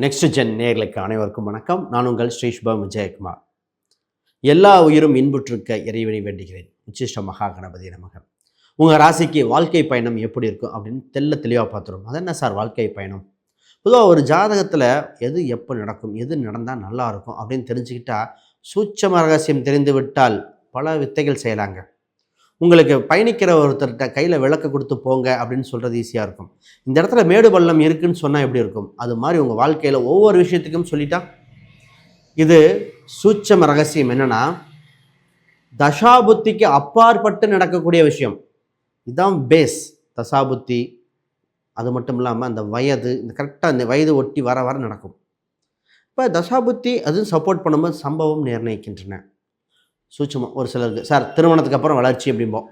Next gen நேர்களுக்கு அனைவருக்கும் வணக்கம். நான் உங்கள் ஸ்ரீஷ்பம் விஜயகுமார். எல்லா உயிரும் இன்புற்றிருக்க இறைவனை வேண்டுகிறேன். உச்சிஷ்ட மகா கணபதி நமக. உங்கள் ராசிக்கு வாழ்க்கை பயணம் எப்படி இருக்கும் அப்படின்னு தெல்ல தெளிவாக பார்த்துரும் அது என்ன சார் வாழ்க்கை பயணம்? பொதுவாக ஒரு ஜாதகத்தில் எது எப்போ நடக்கும் எது நடந்தால் நல்லா இருக்கும் அப்படின்னு தெரிஞ்சுக்கிட்டா சூட்சம ரகசியம் தெரிந்து விட்டால் பல வித்தைகள் செய்யலாங்க. உங்களுக்கு பயணிக்கிற ஒருத்தர்கிட்ட கையில் விளக்க கொடுத்து போங்க அப்படின்னு சொல்கிறது ஈஸியாக இருக்கும். இந்த இடத்துல மேடு பள்ளம் இருக்குன்னு சொன்னால் எப்படி இருக்கும்? அது மாதிரி உங்கள் வாழ்க்கையில் ஒவ்வொரு விஷயத்துக்கும் சொல்லிட்டா? இது சூட்சம ரகசியம். என்னென்னா தசாபுத்திக்கு அப்பாற்பட்டு நடக்கக்கூடிய விஷயம். இதுதான் பேஸ் தசாபுத்தி அது மட்டும் இல்லாமல் அந்த வயது இந்த கரெக்டாக அந்த வயது ஒட்டி வர வர நடக்கும். இப்போ தசாபுத்தி அது சப்போர்ட் பண்ணும்போது சம்பவம் நிர்ணயிக்கின்றன. சூட்சமாக ஒரு சிலருக்கு. சார் திருமணத்துக்கு அப்புறம் வளர்ச்சி அப்படிம்போம்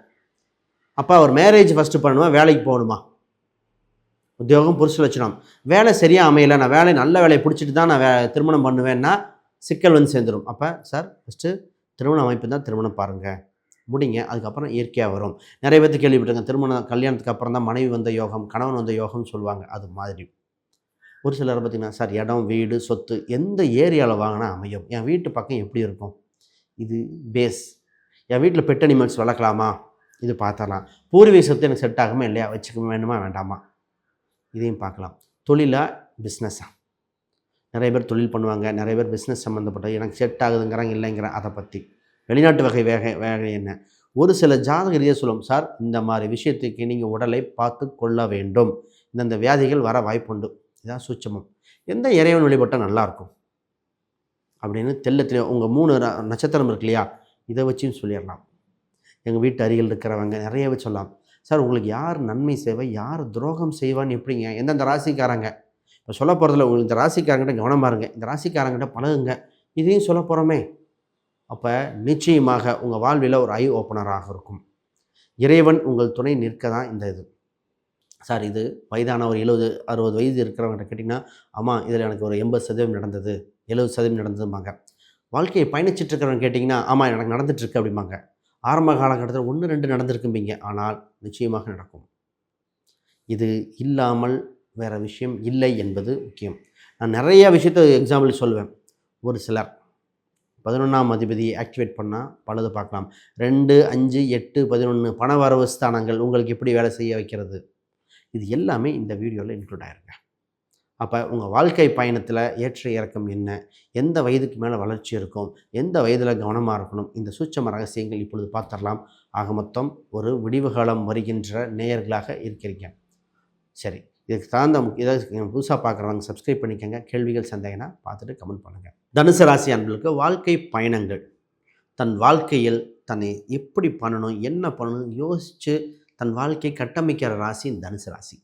அப்போ ஒரு மேரேஜ் ஃபஸ்ட்டு பண்ணணுமா வேலைக்கு போகணுமா? உத்தியோகம் புரிசு வச்சிடும் வேலை சரியாக அமையலை. நான் வேலை நல்ல வேலையை பிடிச்சிட்டு தான் நான் வே திருமணம் பண்ணுவேன்னா சிக்கல் வந்து சேர்ந்துடும் அப்போ சார் ஃபஸ்ட்டு திருமண அமைப்பு தான் திருமணம் பாருங்கள் முடிங்க. அதுக்கப்புறம் இயற்கையாக வரும். நிறைய பேர்த்து கேள்விப்பட்டிருங்க திருமணம் கல்யாணத்துக்கு அப்புறம் தான் மனைவி வந்த யோகம் கணவன் வந்த யோகம்னு சொல்லுவாங்க. அது மாதிரி. ஒரு சிலர் பார்த்திங்கன்னா சார் இடம் வீடு சொத்து எந்த ஏரியாவில் வாங்கினா அமையும்? என் வீட்டு பக்கம் எப்படி இருக்கும்? இது பேஸ் என் வீட்டில் பெட் அனிமல்ஸ் வளர்க்கலாமா? இது பார்த்தரலாம் பூர்வீக சொத்து எனக்கு செட் ஆகுமா இல்லையா? வச்சுக்க வேணுமா வேண்டாமா? இதையும் பார்க்கலாம். தொழிலா பிஸ்னஸா நிறைய பேர் தொழில் பண்ணுவாங்க. நிறைய பேர் பிஸ்னஸ் சம்மந்தப்பட்ட எனக்கு செட் ஆகுதுங்கிறாங்க இல்லைங்கிற அதை பற்றி வெளிநாட்டு வகை வேக வேலை என்ன? ஒரு சில ஜாதக ரீதியாக சொல்லும் சார் இந்த மாதிரி விஷயத்துக்கு நீங்கள் உடலை பார்த்து கொள்ள வேண்டும். இந்தந்த வியாதிகள் வர வாய்ப்புண்டு. இதான் சூட்சமம். எந்த இறைவன் வழிபட்டால் நல்லாயிருக்கும் அப்படின்னு தெல்ல உங்கள் மூணு நட்சத்திரம் இருக்கு இல்லையா? இதை வச்சும் சொல்லிடலாம். எங்கள் வீட்டு அருகில் இருக்கிறவங்க நிறையவே சொல்லலாம். சார் உங்களுக்கு யார் நன்மை செய்வா? யார் துரோகம் செய்வான்னு எப்படிங்க? எந்தெந்த ராசிக்காரங்க? இப்போ சொல்ல போகிறதுல உங்களுக்கு இந்த ராசிக்காரங்கிட்ட கவனமாக இருங்க. இந்த ராசிக்காரங்கிட்ட பழகுங்க. இதையும் சொல்ல போகிறோமே அப்போ நிச்சயமாக உங்கள் வாழ்வில் ஒரு ஐ ஓப்பனராக இருக்கும். இறைவன் உங்கள் துணை நிற்க தான் இந்த இது. சார் இது வயதான ஒரு எழுபது அறுபது வயது இருக்கிறவங்ககிட்ட கேட்டிங்கன்னா ஆமாம் இதில் எனக்கு ஒரு எண்பது சதவீதம் நடந்தது. எழுபது சதவீதம் நடந்ததும்பாங்க. வாழ்க்கையை பயணிச்சுட்டு இருக்கிறவங்க கேட்டிங்கன்னா ஆமாம் எனக்கு நடந்துட்டுருக்கு அப்படிம்பாங்க. ஆரம்ப காலகட்டத்தில் ஒன்று ரெண்டு நடந்திருக்கும்பீங்க. ஆனால் நிச்சயமாக நடக்கும். இது இல்லாமல் வேறு விஷயம் இல்லை என்பது முக்கியம். நான் நிறையா விஷயத்த எக்ஸாம்பிள் சொல்லுவேன் ஒரு சிலர் பதினொன்றாம் அதிபதியை ஆக்டிவேட் பண்ணால் பலது பார்க்கலாம். ரெண்டு அஞ்சு எட்டு பதினொன்று பண வரவு ஸ்தானங்கள் உங்களுக்கு எப்படி வேலை செய்ய வைக்கிறது? இது எல்லாமே இந்த வீடியோவில் இன்க்ளூட் ஆயிருங்க. அப்போ உங்கள் வாழ்க்கை பயணத்தில் ஏற்ற இறக்கம் என்ன? எந்த வயதுக்கு மேலே வளர்ச்சி இருக்கும்? எந்த வயதில் கவனமாக இருக்கணும்? இந்த சூட்சம ரகசியங்கள் இப்பொழுது பார்த்துடலாம். ஆக மொத்தம் ஒரு விடிவு காலம் வருகின்ற நேயர்களாக இருக்கிறீங்க. சரி இதுக்கு தகுந்த முக்கிய புதுசாக பார்க்குறவங்க சப்ஸ்கிரைப் பண்ணிக்கோங்க. கேள்விகள் சந்தேகனா பார்த்துட்டு கமெண்ட் பண்ணுங்கள் தனுசு ராசி அன்பர்களுக்கு வாழ்க்கை பயணங்கள். தன் வாழ்க்கையில் தன்னை எப்படி பண்ணணும்? என்ன பண்ணணும் யோசித்து தன் வாழ்க்கையை கட்டமைக்கிற ராசி இந்த தனுசு ராசி.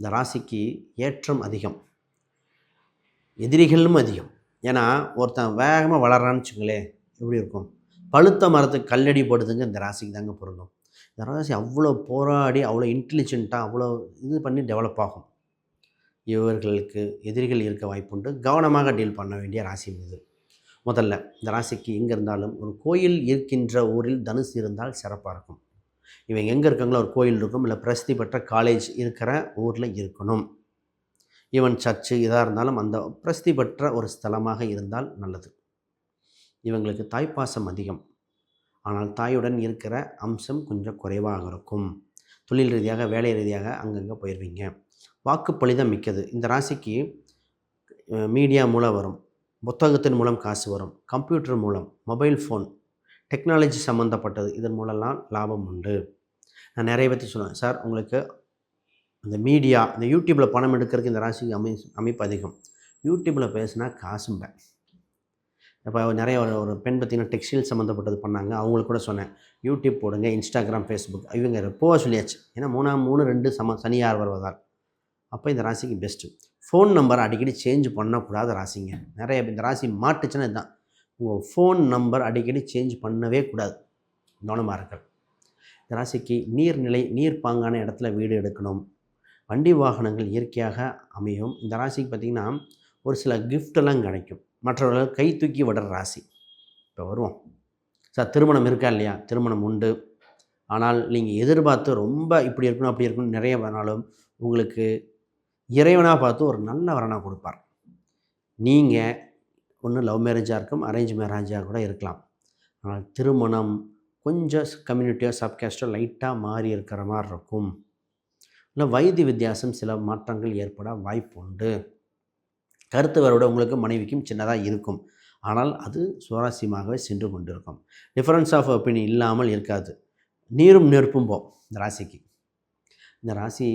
இந்த ராசிக்கு ஏற்றம் அதிகம். எதிரிகளும் அதிகம். ஏன்னா ஒருத்தன் வேகமாக வளர்றான்னு வச்சுங்களேன் எப்படி இருக்கும்? பழுத்த மரத்துக்கு கல்லடி போடுதுங்க இந்த ராசிக்கு தாங்க பொருந்தும். இந்த ராசி அவ்வளோ போராடி அவ்வளோ இன்டெலிஜென்ட்டாக அவ்வளோ இது பண்ணி டெவலப் ஆகும். இவர்களுக்கு எதிரிகள் இருக்க வாய்ப்புண்டு. கவனமாக டீல் பண்ண வேண்டிய ராசி இது முதல்ல இந்த ராசிக்கு எங்கே இருந்தாலும் ஒரு கோயில் இருக்கின்ற ஊரில் தனுசு இருந்தால் சிறப்பாக இருக்கும். இவங்க எங்கே இருக்காங்களோ ஒரு கோயில் இருக்கும் இல்லை பிரசித்தி பெற்ற காலேஜ் இருக்கிற ஊரில் இருக்கணும். ஈவன் சர்ச்சு இதாக இருந்தாலும் அந்த பிரசித்தி பெற்ற ஒரு ஸ்தலமாக இருந்தால் நல்லது. இவங்களுக்கு தாய்ப்பாசம் அதிகம். ஆனால் தாயுடன் இருக்கிற அம்சம் கொஞ்சம் குறைவாக இருக்கும். தொழில் ரீதியாக வேலை ரீதியாக அங்கங்கே போயிடுவீங்க வாக்குப்பளிதம் மிக்கது. இந்த ராசிக்கு மீடியா மூலம் வரும். புத்தகத்தின் மூலம் காசு வரும். கம்ப்யூட்டர் மூலம் மொபைல் ஃபோன் டெக்னாலஜி சம்மந்தப்பட்டது இதன் மூலம்லாம் லாபம் உண்டு. நான் நிறைய பற்றி சொல்லுவேன் சார் உங்களுக்கு இந்த மீடியா இந்த யூடியூப்பில் பணம் எடுக்கிறதுக்கு இந்த ராசிக்கு அமை அமைப்பு அதிகம். யூடியூப்பில் பேசினா காசும்பேன் இப்போ நிறைய ஒரு ஒரு பெண் பார்த்திங்கன்னா டெக்ஸ்டைல் சம்மந்தப்பட்டது பண்ணாங்க. அவங்களுக்கு கூட சொன்னேன் யூடியூப் போடுங்க இன்ஸ்டாகிராம் ஃபேஸ்புக். இவங்க எப்போவா சொல்லியாச்சு. ஏன்னா மூணாம் மூணு ரெண்டு சம சனியார் வருவதால். அப்போ இந்த ராசிக்கு பெஸ்ட்டு. ஃபோன் நம்பர் அடிக்கடி சேஞ்ச் பண்ணக்கூடாத ராசிங்க. நிறைய இந்த ராசி மாட்டுச்சுன்னா இதுதான். உங்கள் ஃபோன் நம்பர் அடிக்கடி சேஞ்ச் பண்ணவே கூடாது. கவனமாக இருக்கிறது இந்த ராசிக்கு நீர்நிலை நீர் பாங்கான இடத்துல வீடு எடுக்கணும். வண்டி வாகனங்கள் இயற்கையாக அமையும். இந்த ராசிக்கு பார்த்திங்கன்னா ஒரு சில கிஃப்டெல்லாம் கிடைக்கும். மற்றவர்கள் கை தூக்கி விடுற ராசி. இப்போ வருவோம். சார் திருமணம் இருக்கா இல்லையா? திருமணம் உண்டு. ஆனால் நீங்கள் எதிர்பார்த்து ரொம்ப இப்படி இருக்கணும் அப்படி இருக்கணும் நிறைய வேணாலும் உங்களுக்கு இறைவனாக பார்த்து ஒரு நல்ல வரனாக கொடுப்பார். நீங்கள் ஒன்று லவ் மேரேஜாக இருக்கும் அரேஞ்ச் மேரேஜாக கூட இருக்கலாம். ஆனால் திருமணம் கொஞ்சம் கம்யூனிட்டியோ சப்காஸ்டோ லைட்டாக மாறி இருக்கிற மாதிரி இருக்கும். இல்லை வயது வித்தியாசம் சில மாற்றங்கள் ஏற்பட வாய்ப்பு உண்டு. கருத்துவரோட உங்களுக்கு மனைவிக்கும் சின்னதாக இருக்கும். ஆனால் அது சுவாரஸ்யமாகவே சென்று கொண்டிருக்கும். டிஃப்ரென்ஸ் ஆஃப் ஒப்பீனியன் இல்லாமல் இருக்காது. நீரும் நெருப்பும் போ இந்த ராசிக்கு. இந்த ராசி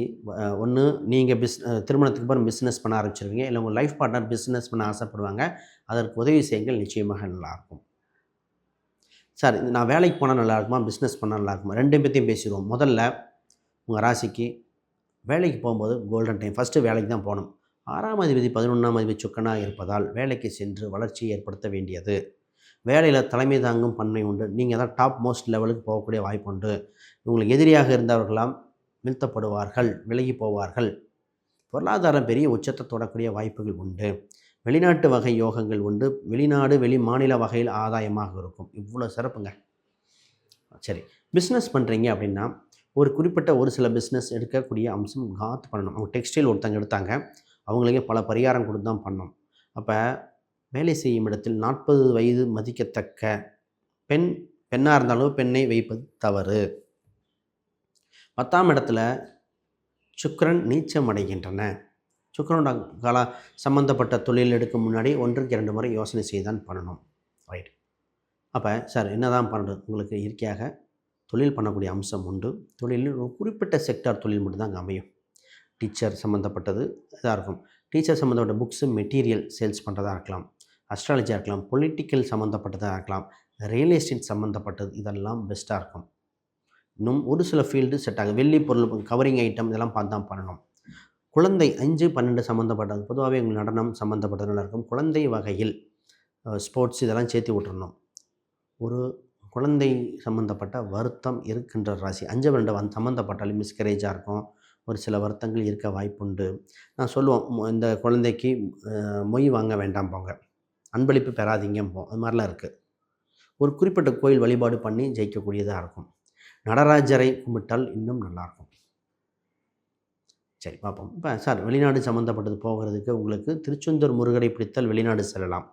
ஒன்று நீங்கள் பிஸ் திருமணத்துக்கு அப்புறம் பிஸ்னஸ் பண்ண ஆரம்பிச்சிருவீங்க. இல்லை உங்கள் லைஃப் பார்ட்னர் பிஸ்னஸ் பண்ண ஆசைப்படுவாங்க. அதற்கு உதவி செய்யுங்கள். நிச்சயமாக நல்லாயிருக்கும் சார் நான் வேலைக்கு போனால் நல்லா இருக்குமா? பிஸ்னஸ் பண்ணால் நல்லா இருக்குமா? ரெண்டு பற்றியும் பேசிடுவோம். முதல்ல உங்கள் ராசிக்கு வேலைக்கு போகும்போது கோல்டன் டைம் ஃபஸ்ட்டு வேலைக்கு தான் போகணும். ஆறாம் அதிபதி பதினொன்றாம் அதிபதி சுக்கனாக இருப்பதால் வேலைக்கு சென்று வளர்ச்சியை ஏற்படுத்த வேண்டியது. வேலையில் தலைமை தாங்கும் பன்மை உண்டு. நீங்கள் தான் டாப் மோஸ்ட் லெவலுக்கு போகக்கூடிய வாய்ப்பு உண்டு. உங்களுக்கு எதிரியாக இருந்தவர்களாம் வீழ்த்தப்படுவார்கள் விலகி போவார்கள். பொருளாதாரம் பெரிய உச்சத்தை தொடக்கூடிய வாய்ப்புகள் உண்டு. வெளிநாட்டு வகை யோகங்கள் உண்டு. வெளிநாடு வெளி மாநில வகையில் ஆதாயமாக இருக்கும். இவ்வளோ சிறப்புங்க. சரி பிஸ்னஸ் பண்ணுறீங்க அப்படின்னா ஒரு குறிப்பிட்ட ஒரு சில பிஸ்னஸ் எடுக்கக்கூடிய அம்சம் காத்து பண்ணணும். அவங்க டெக்ஸ்டைல் ஒருத்தங்க எடுத்தாங்க. அவங்களுக்கே பல பரிகாரம் கொடுத்து தான் பண்ணோம் அப்போ வேலை செய்யும் இடத்தில் நாற்பது வயது மதிக்கத்தக்க பெண் பெண்ணாக இருந்தாலும் பெண்ணை வைப்பது தவறு. பத்தாம் இடத்துல சுக்கரன் நீச்சம் அடைகின்றன. சுக்கரனோட கால சம்மந்தப்பட்ட தொழில் எடுக்கும் முன்னாடி ஒன்றுக்கு இரண்டு முறை யோசனை செய்து தான் பண்ணணும். ரைட் அப்போ சார் என்ன தான் பண்ணுறது உங்களுக்கு இயற்கையாக தொழில் பண்ணக்கூடிய அம்சம் உண்டு. தொழிலில் ஒரு குறிப்பிட்ட செக்டார் தொழில் மட்டும்தான் அங்கே அமையும். டீச்சர் சம்மந்தப்பட்டது இதாக இருக்கும். டீச்சர் சம்மந்தப்பட்ட புக்ஸு மெட்டீரியல் சேல்ஸ் பண்ணுறதா இருக்கலாம். அஸ்ட்ராலஜியாக இருக்கலாம். பொலிட்டிக்கல் சம்மந்தப்பட்டதாக இருக்கலாம். ரியல் எஸ்டேட் சம்மந்தப்பட்டது இதெல்லாம் பெஸ்ட்டாக இருக்கும். இன்னும் ஒரு சில ஃபீல்டு செட் ஆகும் வெள்ளி பொருள் கவரிங் ஐட்டம் இதெல்லாம் பார்த்து தான் பண்ணணும். குழந்தை அஞ்சு பன்னெண்டு சம்மந்தப்பட்டது பொதுவாகவே எங்கள் நடனம் சம்மந்தப்பட்டதுனால இருக்கும். குழந்தை வகையில் ஸ்போர்ட்ஸ் இதெல்லாம் சேர்த்து விட்டுறணும். ஒரு குழந்தை சம்மந்தப்பட்ட வருத்தம் இருக்கின்ற ராசி. அஞ்சு பன்னெண்டு வந்து சம்மந்தப்பட்டாலும் மிஸ்கரேஜாக இருக்கும். ஒரு சில வருத்தங்கள் இருக்க வாய்ப்புண்டு. நான் சொல்லுவோம் இந்த குழந்தைக்கு மொய் வாங்க வேண்டாம் போங்க. அன்பளிப்பு பெறாதீங்க போ அது மாதிரிலாம் இருக்குது ஒரு குறிப்பிட்ட கோயில் வழிபாடு பண்ணி ஜெயிக்கக்கூடியதாக இருக்கும். நடராஜரை கும்பிட்டால் இன்னும் நல்லாயிருக்கும். சரி பார்ப்போம். இப்போ சார் வெளிநாடு சம்மந்தப்பட்டது போகிறதுக்கு உங்களுக்கு திருச்செந்தூர் முருகனை பிடித்தால் வெளிநாடு செல்லலாம்.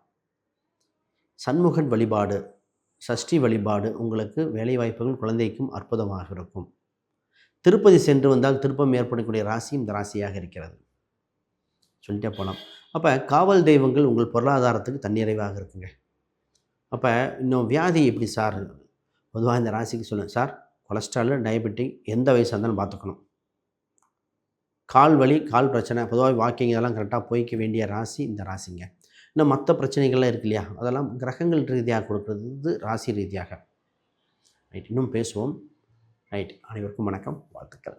சண்முகன் வழிபாடு சஷ்டி வழிபாடு உங்களுக்கு வேலை வாய்ப்புகள் குழந்தைக்கும் அற்புதமாக இருக்கும். திருப்பதி சென்று வந்தால் திருப்பம் ஏற்படக்கூடிய ராசி இந்த ராசியாக இருக்கிறது. சொல்லிட்டே போகலாம் அப்போ காவல் தெய்வங்கள் உங்கள் பொருளாதாரத்துக்கு தன்னிறைவாக இருக்குங்க. அப்போ இன்னும் வியாதி எப்படி சார்? பொதுவாக இந்த ராசிக்கு சொல்லுங்கள் சார் கொலஸ்ட்ராலு டயபெட்டிக் எந்த வயசாக இருந்தாலும் பார்த்துக்கணும். கால் வலி கால் பிரச்சனை பொதுவாக வாக்கிங் இதெல்லாம் கரெக்டாக போய்க்க வேண்டிய ராசி இந்த ராசிங்க. இன்னும் மற்ற பிரச்சனைகள்லாம் இருக்கு இல்லையா? அதெல்லாம் கிரகங்கள் ரீதியாக கொடுக்குறது ராசி ரீதியாக. ரைட் இன்னும் பேசுவோம். ரைட் அனைவருக்கும் வணக்கம். வாழ்த்துக்கள்.